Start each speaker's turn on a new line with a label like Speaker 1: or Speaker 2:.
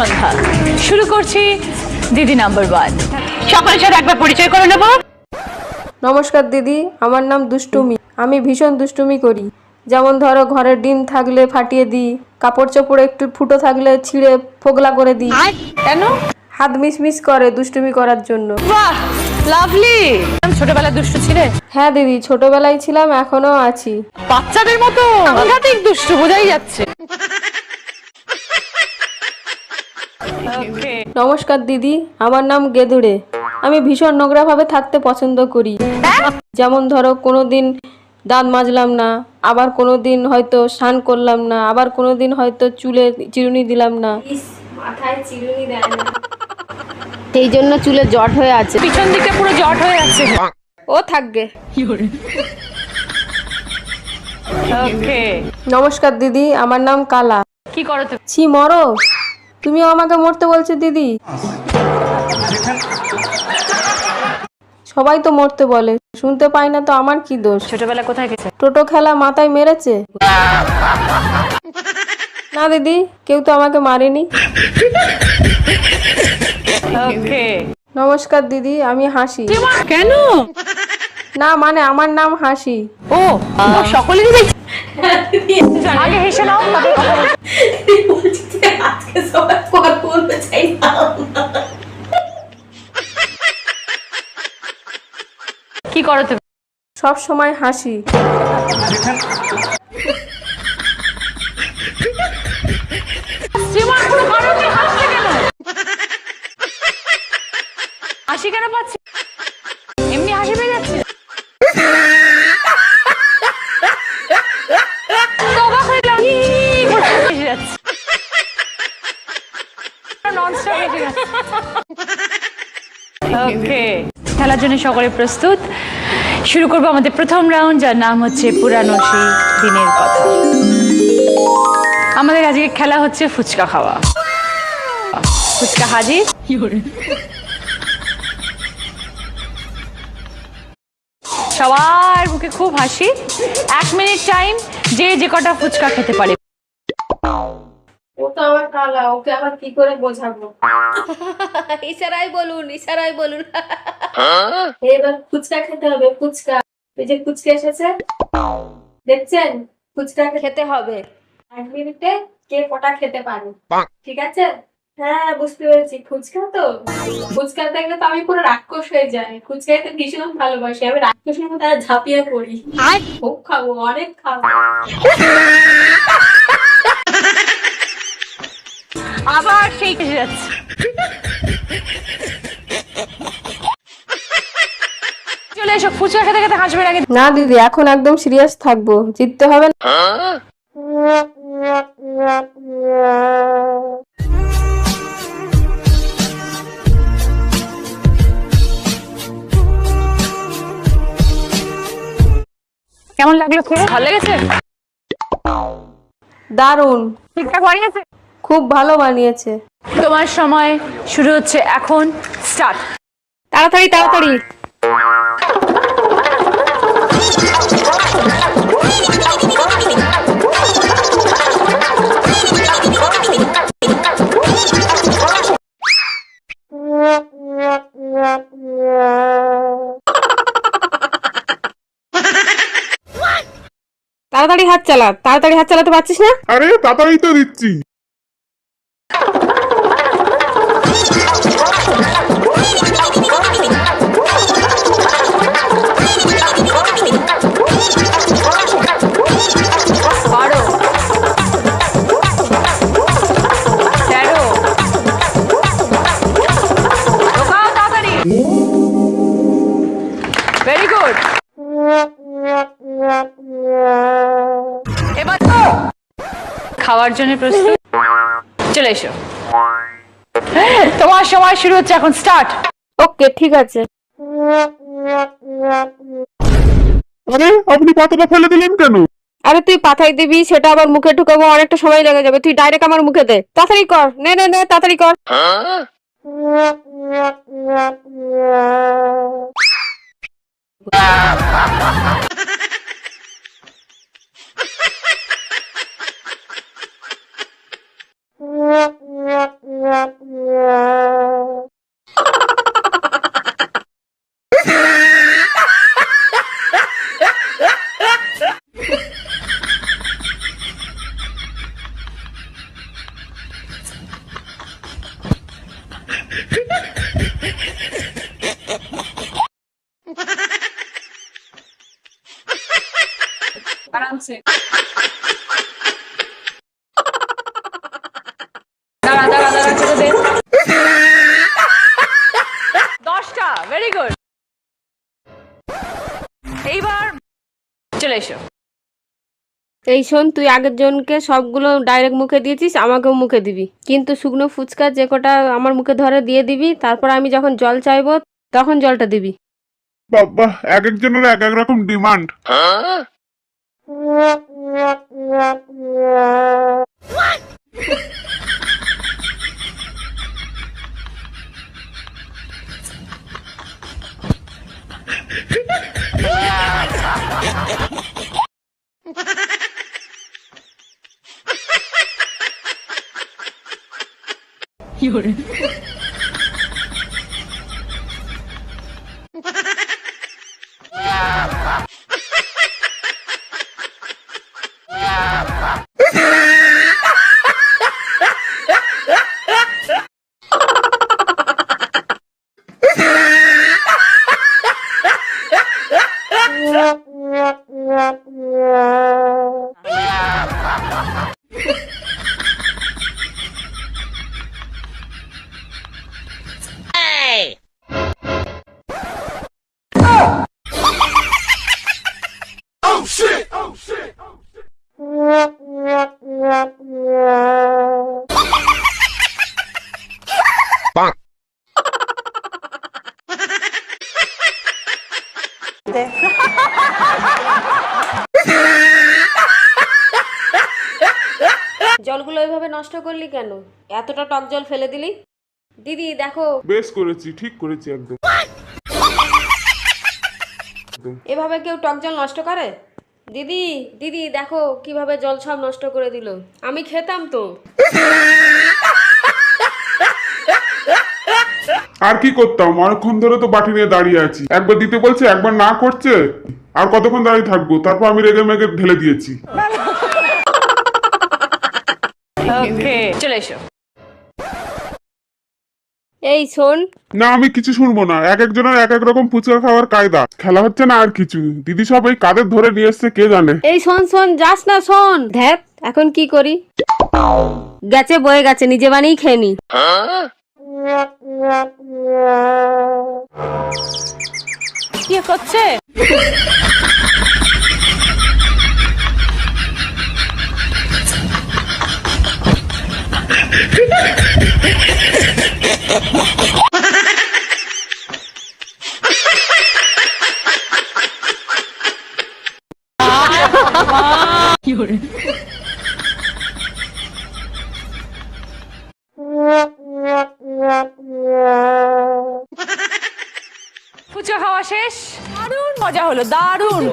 Speaker 1: সন্ধ্যা। শুরু করছি দিদি নাম্বার ওয়ান। সকলের সাথে একবার পরিচয় করে নেব।
Speaker 2: নমস্কার দিদি আমার নাম দুষ্টুমি। আমি ভীষণ দুষ্টুমি করি। যেমন ধরো ঘরের ডিম থাকলে ফাটিয়ে দিই কাপড় চোপড়ে একটু ফুটো থাকলে ছিঁড়ে ফোগলা করে দিই।
Speaker 1: কেন?
Speaker 2: হাত মিস করে দুষ্টুমি করার জন্য।
Speaker 1: বাহ লাভলি। ছোটবেলায় দুষ্টু ছিলে?
Speaker 2: হ্যাঁ দিদি ছোটবেলায় ছিলাম এখনও আছি।
Speaker 1: বাচ্চাদের মতো। সাংঘাতিক দুষ্টু বোঝাই যাচ্ছে।
Speaker 2: নমস্কার দিদি আমার নাম গেদুড়ে। আমি ভীষণ নোংরাভাবে থাকতে পছন্দ করি। যেমন ধরো কোনো দিন দাঁত মাজলাম না আবার কোনো দিন হয়তো স্নান করলাম না আবার কোনো দিন হয়তো চুলে চিরুনি দিলাম না। মাথায় চিরুনি দেয় না। সেই জন্য চুলে জট হয়ে আছে।
Speaker 1: পিছন দিকে পুরো জট হয়ে আছে।
Speaker 2: ও থাকবে।
Speaker 1: ওকে
Speaker 2: নমস্কার দিদি আমার নাম কালা।
Speaker 1: কি করো তুমি?
Speaker 2: ছি মরো। তুমিও আমাকে মরতে বলছো দিদি। সবাই তো মরতে বলে শুনতে পাই না তো আমার কি দোষ।
Speaker 1: ছোটবেলা কোথায় গেছে?
Speaker 2: টোটো খেলা মাথায় মেরেছে। না দিদি কেউ তো আমাকে মারেনি। নমস্কার দিদি আমি হাসি।
Speaker 1: কেন?
Speaker 2: না মানে আমার নাম হাসি।
Speaker 1: ও সকলেরই আগে হেসে নাও তারপর কথা বলছি। কি করো তুমি?
Speaker 2: সব সময় হাসি।
Speaker 1: হাসি কেন পাচ্ছে? খেলার জন্য সকলে প্রস্তুত। শুরু করব আমাদের প্রথম রাউন্ড যার নাম হচ্ছে পুরানো সেই দিনের কথা। আমাদের আজকে খেলা হচ্ছে ফুচকা খাওয়া। ফুচকা হাজির? সবার মুখে খুব হাসি। এক মিনিট টাইম যে যে কটা ফুচকা খেতে পারে।
Speaker 2: ও তো আমার কালা ওকে আবার কি করে বোঝাবো?
Speaker 3: ইশারাই বলুন ইশারাই বলুন।
Speaker 2: এবার ফুচকা খেতে হবে ফুচকা। এই যে ফুচকা এসেছে। দেখছেন? ফুচকা
Speaker 3: খেতে হবে।
Speaker 2: এক মিনিটে কে কটা খেতে পারে। ঠিক আছে? হ্যাঁ বুঝতে পেরেছি। ফুচকা তো? ফুচকা দেখলে তো আমি পুরো রাক্ষস হয়ে যাই। ফুচকা খেতে ভীষণ ভালোবাসি। আমি রাক্ষসের মতো আর ঝাঁপিয়ে পড়ি। খুব খাব অনেক খাব।
Speaker 1: আবার সেই এসে যাচ্ছে চলে এসো ফুচকা খেতে খেতে হাসবে আগে
Speaker 2: না দিদি এখন একদম সিরিয়াস থাকব। জিততে হবে না।
Speaker 1: কেমন লাগল খুব ভালো লেগেছে?
Speaker 2: দারুণ।
Speaker 1: ঠিকঠাক বানিয়েছে
Speaker 2: খুব ভালো বানিয়েছে।
Speaker 1: তোমার সময় শুরু হচ্ছে এখন। স্টার্ট।
Speaker 2: তাড়াতাড়ি তাড়াতাড়ি। তাড়াতাড়ি হাত চালা তাড়াতাড়ি হাত চালাতে পারছিস না?
Speaker 4: আরে তাড়াতাড়ি তো দিচ্ছি।
Speaker 1: ভেরি গুড এবার খাওয়ার জন্য প্রস্তুত। চলে এসো। তোমার সময় শুরু হচ্ছে এখন স্টার্ট
Speaker 2: ওকে ঠিক আছে।
Speaker 4: আরে আপনি পাতাটা ফেলে দিলেন কেন?
Speaker 2: আরে তুই পাঠাই দিবি সেটা আবার মুখে ঢুকাবো অনেকটা সময় লেগে যাবে। তুই ডাইরেক্ট আমার মুখে দে। তাড়াতাড়ি কর। নে নে নে তাড়াতাড়ি কর।
Speaker 1: Nhạc nhạc nhạc nhạc আরামসে দাঁড়া দাঁড়া দাঁড়া ছোট দে। দশটা ভেরি গুড এইবার চলে এসো।
Speaker 2: এই শোন তুই আগের জনকে সবগুলো ডাইরেক্ট মুখে দিয়েছিস আমাকেও মুখে দিবি। কিন্তু শুকনো ফুচকা যে কটা আমার মুখে ধরে দিয়ে দিবি তারপর আমি যখন জল চাইব তখন জলটা দিবি।
Speaker 4: বাবা এক একজনের এক এক রকম ডিমান্ড।
Speaker 2: 我我我有人 জলগুলো ওইভাবে নষ্ট করলি কেন? এতটা টক জল ফেলে দিলি? দিদি দেখো।
Speaker 4: বেশ করেছি ঠিক করেছি একদম।
Speaker 2: এভাবে কেউ টক জল নষ্ট করে? দিদি দিদি দেখো কীভাবে জল সব নষ্ট করে দিল। আমি খেতাম তো।
Speaker 4: আর কি করতাম? অনেকক্ষণ ধরে তো বাটি নিয়ে দাঁড়িয়ে আছি। একবার দিতে বলছে একবার না করছে আর কতক্ষণ দাঁড়িয়ে থাকব? তারপর আমি রেগে মেগে ঢেলে দিয়েছি।
Speaker 1: ওকে চলে এসো।
Speaker 2: এই শোন।
Speaker 4: না আমি কিছু শুনব না। এক একজনের এক এক রকম ফুচকা খাওয়ার কায়দা। খেলা হচ্ছে না আর কিছু। দিদি সব এই কাদের ধরে নিয়ে এসছে কে জানে?
Speaker 2: এই শোন শোন যাস না শোন। ধ্যাত এখন কি করি? গেছে বয়ে গেছে নিজে বানিয়েই খেয়ে নি।
Speaker 1: কি করছে ফুচকা খাওয়া শেষ। দারুণ মজা হলো দারুণ।